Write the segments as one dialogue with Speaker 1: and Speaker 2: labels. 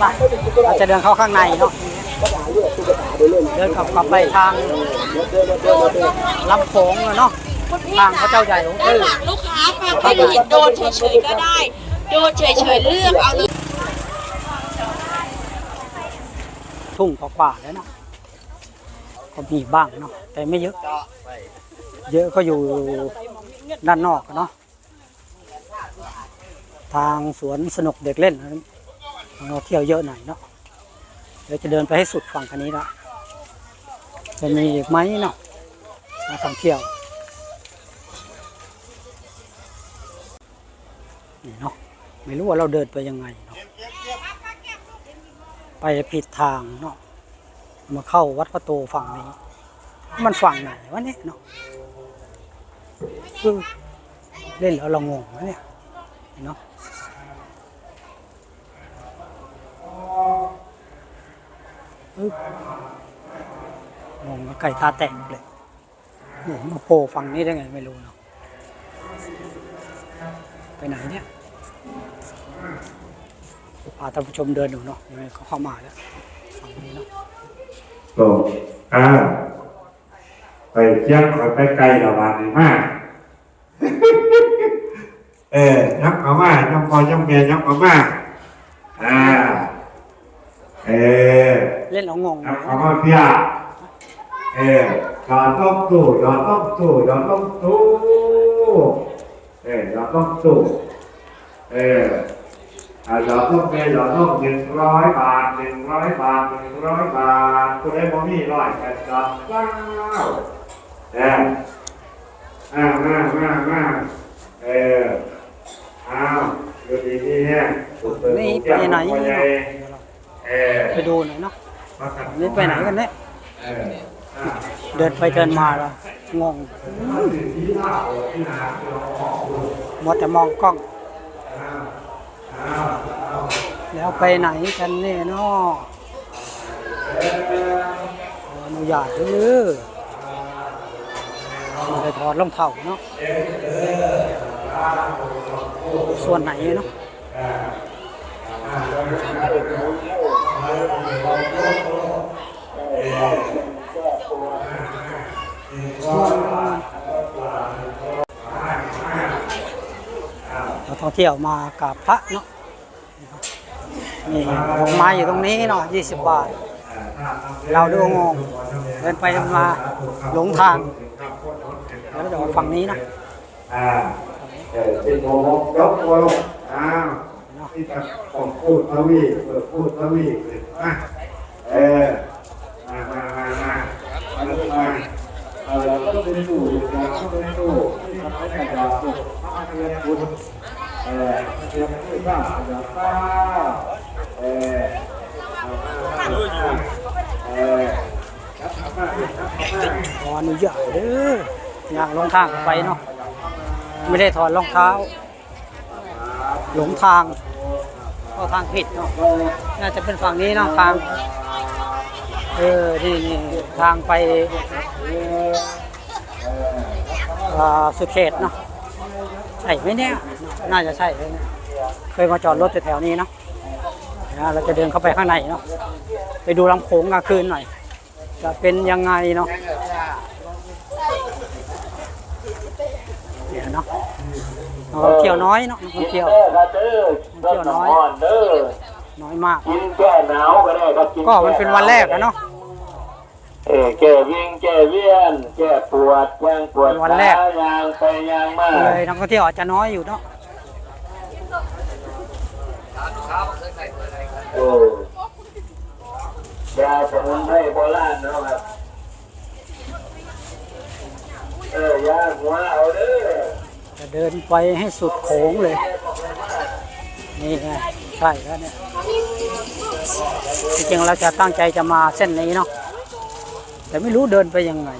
Speaker 1: ไปเราจะเดินเข้าข้างในเนาะเดินกลับกลับไปทางลำโขงอะเนาะ
Speaker 2: คุณพี่
Speaker 1: ทางพระเจ้าใหญ่ของ
Speaker 2: ด้าน
Speaker 1: ตื้อ
Speaker 2: หลังลูกค้าฟังไม่ผิดโดนเฉยๆก็ได้ โดนเฉยๆเลือกเอาเลย
Speaker 1: ทุ่งกว่าๆแล้วเนาะก็มีบ้างเนาะแต่ไม่เยอะ เยอะก็อยู่ด้านนอกอะเนาะทางสวนสนุกเด็กเล่น เราเที่ยวเยอะหน่อยเนาะเดี๋ยวจะเดินไปให้สุดฝั่งคันนี้ละจะมีอีกไหมเนาะนักท่องเที่ยวนี่เนาะไม่รู้ว่าเราเดินไปยังไงเนาะไปผิดทางเนาะมาเข้าวัดพระโตฝั่งนี้ มันฝั่งไหนวะเนี่ยเนาะคือเล่นแล้วเรางงนะเนี่ยเนาะอึ๊บ งงกับไก่ตาแตกเลยเนี่ยมาโผล่ฝั่งนี้ได้ไงไม่รู้เนาะไปไหนเนี่ยพาท่านผู้ชมเดินดูเนาะยังไงเขาเข้ามาแล้วฝั่งนี้เนาะ
Speaker 3: โตอ่าไปเที่ยงคอยไปไกลละวันนี้มากเออยักเขามายักพอยักเมียยักเขามาอ่าเออ
Speaker 1: เล่นแล้วงง
Speaker 3: ยักเขามาเพียเออจอดต้องตู้จอดต้องตู้จอดต้องตู้เออจอดต้องตู้เอออ่าจอดต้องเมียจอดต้องหนึ่งร้อยบาทหนึ่งร้อยบาทหนึ่งร้อยบาทคุณได้บ่มีร้อยแปดจอดเก้าเอออ่ามามามาเอออ้าวดูดีนี่เนี่ย
Speaker 1: นี่ไปไหน
Speaker 3: เอ
Speaker 1: เนาะ
Speaker 3: เออ
Speaker 1: ไปดูหน่อยเนาะ
Speaker 3: มากั
Speaker 1: นี่ไปไหนกันเนี่ย
Speaker 3: เอออ่า
Speaker 1: เดินไปเดินมาแล้วงงมัวแต่มองกล้อง แล้วไปไหนกันเนี่ยเนาะขออนุญาตเด้อไมาได้ถอดรองเท้าเนาะส่วนไหนเนาะ องเที่ยวมากราบพระเนาะนี่ดอกไม้อยู่ตรงนี้เนาะ20บบาท เราดูงงเดินไปเดินมาหลงทางแล้วเดี๋ยวฝั่งนี้นะ
Speaker 3: อ่าเป็นโมโหยกตัวลงอ้าวที่จะผมพูดทวีเปิดพูดทวีเลยมาเออมามามามามามาเออเราต้องเป็นตู้เราต้องเป็นตู้ที่ทำให้กระดาษถูกมาเรียนบุญ เออเรียนผู้บ้ากระดาษป้าเออเออรับมารับมา
Speaker 1: ขออนุญาตเด้อย่างลงทางไปเนาะไม่ได้ถอดรองเท้า หลงทางก็ทางผิดเนาะน่าจะเป็นฝั่งนี้เนาะทางเออนี่นี่ทางไปอ่าสุดเขตเนาะใช่ไหมเนี่ย น่าจะใช่เลยเนี่ยเคยมาจอดรถแถวๆนี้เนาะนะเราจะเดินเข้าไปข้างในเนาะไปดูลำโขงกลางคืนหน่อย จะเป็นยังไงเนาะเดี๋ยวเนาะนักท่องเที่ยวน้อยเนาะนักท่องเที่ยว
Speaker 4: แก้ก็เด้อ
Speaker 1: เที่ยวน้อย
Speaker 4: ร้อนเด้อ
Speaker 1: น้อยมาก
Speaker 4: กินแก้หนาวก็ได้ครับกิ
Speaker 1: ก็มันเป็นวันแรกอะเนาะ
Speaker 4: เออแก้วิ่งแก้เวียนแก้ปวดยางปวด
Speaker 1: เป็นวันแรก
Speaker 4: ขายางไปยางมา
Speaker 1: เลยนักท่องเที่ยวอาจจะน้อยอยู่เนาะ
Speaker 4: โอ้ยาสมุนไพรโบราณเนาะครับ เออยาหัวเอาเด้อ
Speaker 1: จะเดินไปให้สุดโขงเลย นี่ไงใช่แล้วเนี่ยจริงๆเราจะตั้งใจจะมาเส้นนี้เนาะแต่ไม่รู้เดินไปยังไง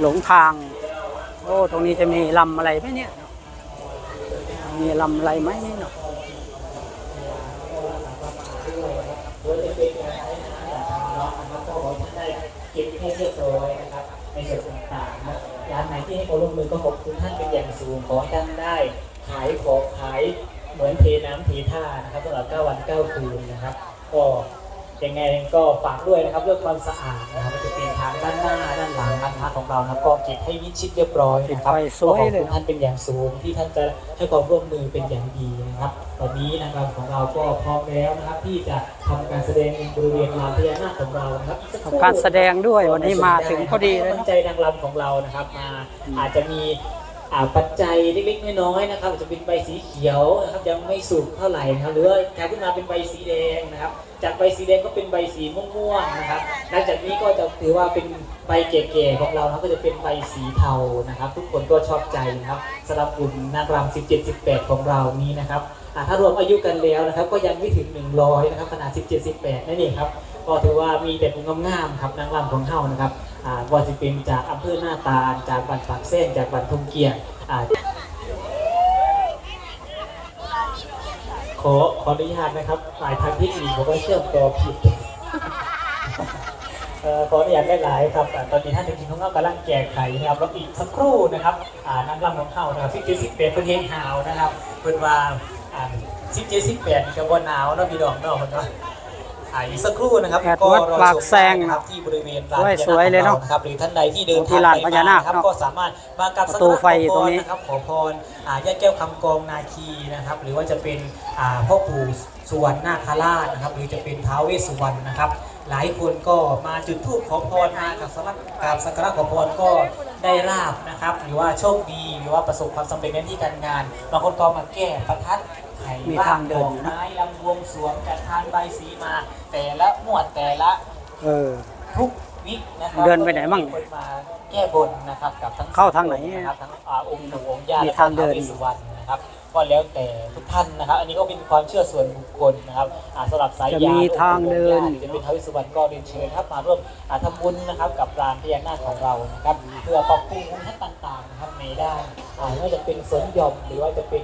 Speaker 1: หลงทาง โอ้ ตรงนี้จะมีลำอะไรไหมเนี่ย มีลำอะไรไหมเนาะ
Speaker 5: เก็บ ให้เรียบร้อยนะครับ ในส่วนต่างๆนะร้านไหนที่ให้ความร่วมมือก็ขอบคุณท่านเป็นอย่างสูงขอให้ท่านได้ ขายของขายเหมือนเทน้ำเทท่านะครับตลอด9วัน9คืนนะครับก็ ยังไงก็ฝากด้วยนะครับเรื่องความสะอาดนะครับมันจะเป็นทางด้านหน้าด้านหลังด้านท้ายของเรานะครับก็เก็บให้มิดชิดเรียบร้อยนะครับ
Speaker 1: ติดไฟสวยเลย
Speaker 5: ขอบคุณท่านเป็นอย่างสูงที่ท่านจะให้ความร่วมมือเป็นอย่างดีนะครับตอนนี้นางรำของเราก็พร้อมแล้วนะครับที่จะทำการแสดงบริเวณลานพญานาคของเรานะครับอีกสัครู่
Speaker 1: การแสดงด้วยวันนี้มาถึงพอดีเลย
Speaker 5: ให้
Speaker 1: เน
Speaker 5: กำลั
Speaker 1: อะ
Speaker 5: งใจนางรำของเรานะครับมาอาจจะมี อ่าปัจจัยเล็กๆน้อยๆนะครับจะเป็นใบสีเขียวนะครับยังไม่สุกเท่าไหร่นะครับหรือว่าแทนขึ้นมาเป็นใบสีแดงนะครับ จากใบสีแดงก็เป็นใบสีม่วงๆนะครับหลังจากนี้ก็จะถือว่าเป็นใบแก่ๆของเราครับก็จะเป็นใบสีเทานะครับ ทุกคนก็ชอบใจนะครับสำหรับกลุ่มนางรำ17 18 ของเรานี้นะครับอ่าถ้ารวมอายุกันแล้วนะครับ ก็ยังไม่ถึง 100 นะครับขนาด 17 18นั่นเองครับก็ถือว่ามีแต่ผู้งามๆครับนางรำของเฮานะครับ อ่าว่าจะเป็นจากอำเภอหน้าตาลจากบันปากเส้นจากบันทงเกียงอ่าขอขออนุญาตนะครับฝ่ายทางเทคนิคผมว่าเชื่อมต่อผิดขออนุญาตได้หลายครับตอนนี้ท่านทีมของเรากำลังแก้ไขนะครับแล้วอีกสักครู่นะครับอ่านางรำของเขานะครับสิบเจ็ดสิบแปดเป็นเฮงหาวนะครับเพิ่นว่าอ่าสิบเจ็ดสิบแปดนี่ก็บ่หนาวเนาะพี่ดอกเนาะเพิ่นว่า อ่าอีกสักครู่นะครับ
Speaker 1: แอด
Speaker 5: ก็
Speaker 1: วัด
Speaker 5: รอ
Speaker 1: ปาก
Speaker 5: ชม
Speaker 1: แซง
Speaker 5: ได้นะครับที่บริเวณลาน
Speaker 1: สวย
Speaker 5: พญานาค
Speaker 1: สวยเลยเนาะ
Speaker 5: ของรนะครับหรือท่านใดที่เดิน
Speaker 1: ที่
Speaker 5: ทาง
Speaker 1: ลาน
Speaker 5: ไป
Speaker 1: พญานาค
Speaker 5: ครับ
Speaker 1: เนาะ
Speaker 5: ก็สามารถมากับ
Speaker 1: ประตูไฟตรงนี้
Speaker 5: นะครับขอพรอ่าย่าแก้วคำกองนาคีนะครับหรือว่าจะเป็นอ่าพ่อปู่สุวรรณนาคราชนะครับหรือจะเป็นท้าวเวสสุวรรณนะครับ หลายคนก็มาจุดธูปขอพรมากับสักการบสักการะขอพรก็ได้ลาบนะครับ หรือว่าโชคดีหรือว่าประสบความสำเร็จในที่การงานบางคนก็มาแก้ประทัด ไข่
Speaker 1: มี
Speaker 5: บ้า
Speaker 1: ทางงเดิ
Speaker 5: ด
Speaker 1: น
Speaker 5: อ
Speaker 1: อกยู่นะ
Speaker 5: ไม้ลำบวงสรวงจัดทานใบายสีมา แต่ละหมวดแต่ละ
Speaker 1: เออ
Speaker 5: ทุกวิกนะครับ
Speaker 1: เดินไปไหนมั่ง
Speaker 5: ก็จะมีคนมาแก้บนนะครับกับทั้ง
Speaker 1: เข้าทางไหน
Speaker 5: นะครับทั้งอ่าองค์หลวงองค์ย่า
Speaker 1: มี
Speaker 5: และ
Speaker 1: ทางเดิน
Speaker 5: ท้ววสสุวรรณนะครับก็แล้วแต่ทุกท่านนะครับ อันนี้ก็เป็นความเชื่อส่วนบุคคลนะครับอ่าสำหรับสาย
Speaker 1: จะ
Speaker 5: ยา
Speaker 1: มีทางเดิน
Speaker 5: หรือจะเป็นท้าวเวสสุวรรณก็เรียนเชิญครับมาร่วมอ่าทำบุญนะครับกับลานพญานาคของเรานะครับ เพื่อปรับปรุงภูมิทัศน์ต่างๆนะครับในด้านอ่าไม่ว่าจะเป็นสวนหย่อมหรือว่าจะเป็น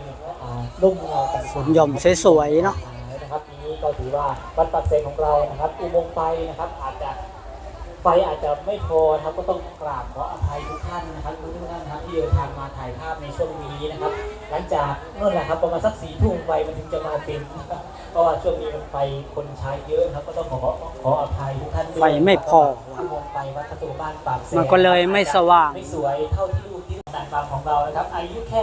Speaker 5: อ่าร่มเงาต่างๆ
Speaker 1: สวนหย่อมสวยๆเนาะ
Speaker 5: นะครับนี้ก็ถือว่าวัดปักเซงของเรานะครับอุโมงค์ไฟนะครับอาจจะไฟอาจจะไม่พอนะครับก็ต้องกราบขออภัยทุกท่านนะครับทุกท่านนะครับที่เดินทางมาถ่ายภาพในช่วงนี้นะครับ หลังจากนู่นแหละครับประมาณสักสี่ทุ่มไฟมันถึงจะมาเต็มนะครับเพราะว่าช่วงนี้มันไฟคนใช้เยอะนะครับก็ต้องขอขออภัยทุกท่านด้วย
Speaker 1: ไฟไม่พอ
Speaker 5: อุโมงค์ไฟวัดประตูบ้านปากเซง
Speaker 1: มันก็เลยไม่สว่าง
Speaker 5: ไม่สวยเท่าที่รูปที่ นางรำของเรานะครับ อายุแค่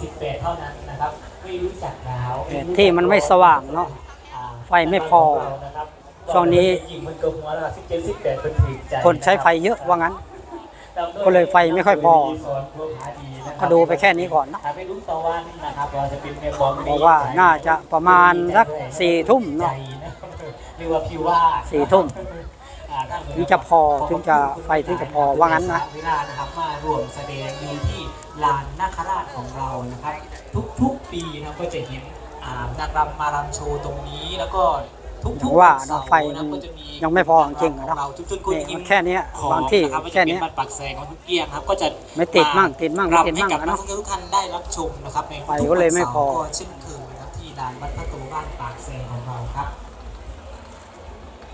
Speaker 5: 17 18 เท่านั้นนะครับ ไม่รู้จักหนาว
Speaker 1: แต่ที่มันไม่สว่างเนาะ
Speaker 5: อ่า
Speaker 1: ไฟไม่พอ ช่วงนี้
Speaker 5: ยิงมันก็หัวแล้ว17 18เป็นถึงใจ
Speaker 1: คนใช้ไฟเยอะว่างั้น ก็เลยไฟไม่ค่อยพอ ก็ดูไปแค่นี้ก่อนเนอะ
Speaker 5: ไปลุ้นตะวันนะครับเราจะเป็นในบอล
Speaker 1: บอกว่าน่าจะประมาณสักสี่ทุ่มเนาะ
Speaker 5: เรียกว่าพิวว่า
Speaker 1: สี่ทุ่ม
Speaker 5: อ่า ถ้าเหมืน
Speaker 1: ถึงจะพอถึงจะไฟถึงจะพอว่างั้นนะ
Speaker 5: เวลานะครับมารวมแสดงอยู่ที่ลานนาคราชของเรานะครับ ทุกๆปีนะครับก็จะเห็นอ่านางรำมารำโชว์ตรงนี้แล้วก็ทุกๆ
Speaker 1: ว่า
Speaker 5: เสร์
Speaker 1: ไฟ
Speaker 5: นะก็จะมี
Speaker 1: ยังไม่พอจริงๆอะเนอะ
Speaker 5: เราทุกๆคน
Speaker 1: นี่
Speaker 5: ที่
Speaker 1: มันแค่เนี้ย
Speaker 5: ของ
Speaker 1: บางที่
Speaker 5: นะครับไม่
Speaker 1: แค่
Speaker 5: จะเป็
Speaker 1: เนี้
Speaker 5: น
Speaker 1: ย
Speaker 5: บัตรปักแสงของทุกเกี้ยงครับก็จะ
Speaker 1: ไม่ติดมั่งติดมั่งไม่ติด
Speaker 5: รำให้
Speaker 1: มั่ง
Speaker 5: กับ
Speaker 1: อะ
Speaker 5: นัก
Speaker 1: เนาะ
Speaker 5: ท่องเที่ยวทุกท่านได้รับชมนะครับใน
Speaker 1: ไฟก็เลยไม่พอ
Speaker 5: ทุกวันเสาร์ก็เช่นเคยนะครับที่ลานวัดพระตูบ้านปากแสงของเราครับ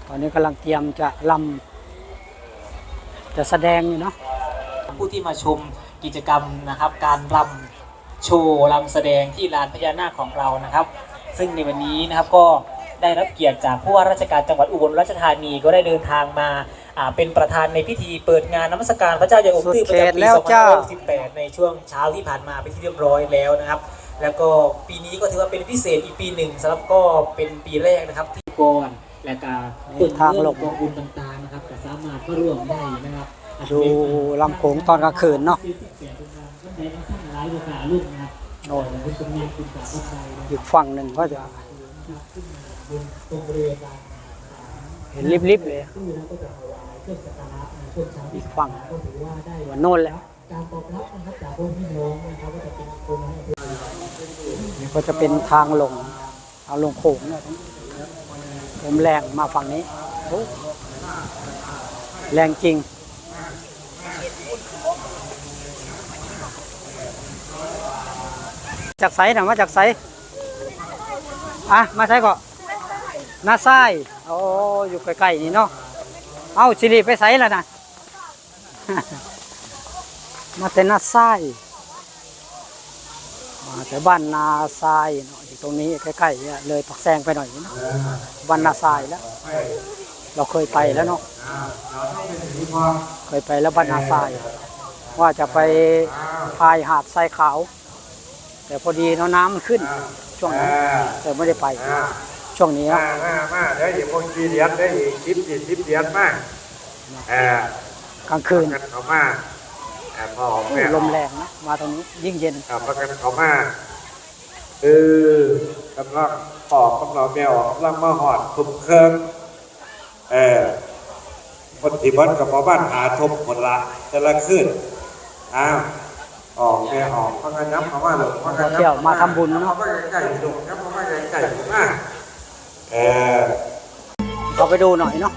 Speaker 1: ตอนนี้กำลังเตรียมจะลำจะแสดงอยู่เนาะ
Speaker 5: ผู้ที่มาชมกิจกรรมนะครับ การรำโชว์รำแสดงที่ลานพญานาคของเรานะครับ ซึ่งในวันนี้นะครับก็ได้รับเกียรติจากผู้ว่าราชการจังหวัดอุบลราชธานีก็ได้เดินทางมาอ่าเป็นประธานในพิธีเปิดงานนมัสการพระเจ้าใหญ่องค์ตื้อประจำปี
Speaker 1: แล้วจ้า
Speaker 5: 2568ในช่วงเช้าที่ผ่านมาเป็นที่เรียบร้อยแล้วนะครับ แล้วก็ปีนี้ก็ถือว่าเป็นพิเศษอีกปีหนึ่งสำหรับก็เป็นปีแรกนะครับที่ก่อน และการ
Speaker 1: นี่ทางลง
Speaker 5: กองบุญต่างๆนะครับก็สามารถก็ร่วมได้นะครับ
Speaker 1: ดูลำโขงตอนกลางคืนเนาะโน่นอีกฝั่งหนึ่งก็จะ เห็นริบๆเลยอีกฝั่งหัวโน่นแหล้วนี่ก็จะเป็นทางลงทางลงโขงเนี่ย ผมแรงมาฝั่งนี้โอ้แรงจริง จากไสนะมาจากไสอะ มาใช้ก่อนน้าซ้โอ้อยู่ใกล้ๆนี่เนาะเอาสิริไปไสแล้วนะมาแต่น้าซ้มาแต่บ้านนาทรายเนาะ ตรงนี้ใกล้ๆเนี่ยเลยปักแซงไปหน่อยนะวันนาซายแล้ว เราเคยไปแล้วเนาะเคยไปแล้วบ้านนาทราย ว่าจะไปพายหาดทรายขาว แต่พอดีเนาะน้ำมันขึ้น ช่วงนั้นแต่ไม่ได้ไป ช่วงนี้
Speaker 3: มามามาเดี๋ยวอีกพวกกี่เหรียญได้อีกสิบยี่สิบเหรียญมาเออก
Speaker 1: ลางคืน
Speaker 3: กันเขามาแอบพอ
Speaker 1: โอ้
Speaker 3: แม่
Speaker 1: ลมแรงนะมาตรงนี้ยิ่งเย็น
Speaker 3: กับประกันเขามา เออกำลังปอกกำลังแมวกำลังมาหอดทุบเครื่องเออคนที่บ้านกับหมอบ้านหาทบผลละแต่ละคืนอ้าวออกแม่ออกพักกันยับเขามาหลงพักกันยับ
Speaker 1: เที่ยวมาทำบุญเนอะ
Speaker 3: เขามาใกล้ๆหลงยับเขามาใกล้ๆมากเออ
Speaker 1: เราไปดูหน่อยเนาะ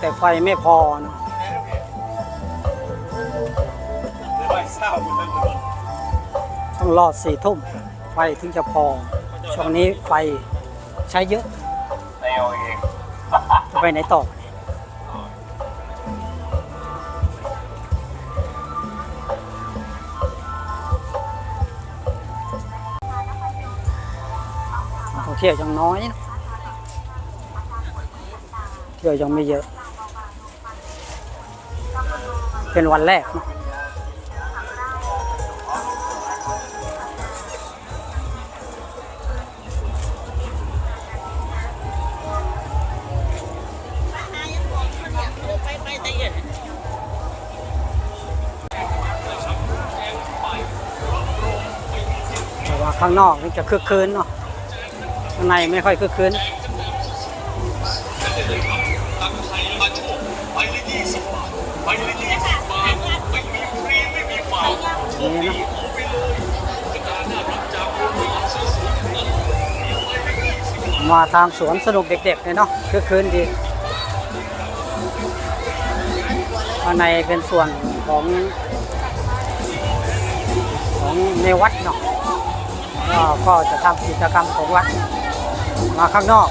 Speaker 1: แต่ไฟไม่พอนะต้องรอสี่ทุ่มไฟถึงจะพอ ช่วงนี้ไฟใช้เยอะจะไปไหนต่อท่องเที่ยวยังน้อยนะ เที่ยวยังไม่เยอะ เป็นวันแรกนะแต่ว่าข้างนอกนี่จะคึกคืนเนาะข้างในไม่ค่อยคึกคืน นี่นะมาทางสวนสนุกเด็กๆเลยเนาะคึกคืนดีข้างในเป็นส่วนของของในวัดเนาะก็จะทำกิจกรรมของวัดมาข้างนอก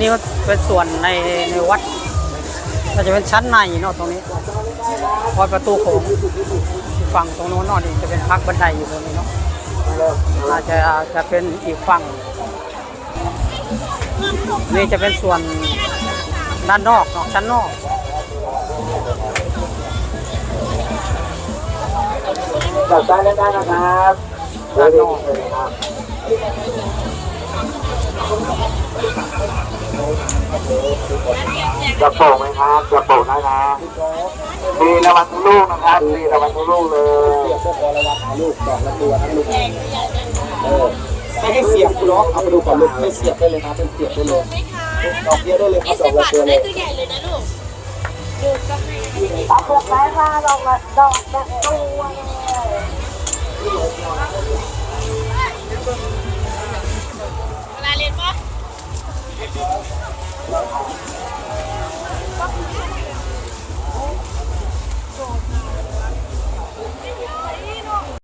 Speaker 1: รงนี้มันเป็นส่วนในในวัดในก็จะเป็นชั้นในเนาะตรงนี้พอยประตูโขงฝั่งตรงโน้นเนอนี่จะเป็นพักบันไดอยู่ตรงนี้เนาะอาจจะจะเป็นอีกฝั่ง นี่จะเป็นส่วนด้านนอกเนาะชั้นนอก
Speaker 3: จับได้เล่นได้นะครับ
Speaker 1: ด้านนอก
Speaker 3: จะโป่งไหมครับจะโป่งได้นะดีระวังลูกนะครับดีระวังทุกเลยเสียบพวกระวังลูกเลย
Speaker 6: ไม่ให้เสียบล็อกเอาไปดูก่อนลูกไม่เสียบได้เลยครับเป็นเสียบได้เลยดอกเดียได้เลยครับดอกละตัวเลยตัวใหญ่เลยนะลูกดูก็ให้เอาเปลือกไม้มาดอกละดอกละตัวเว C'est pas possible.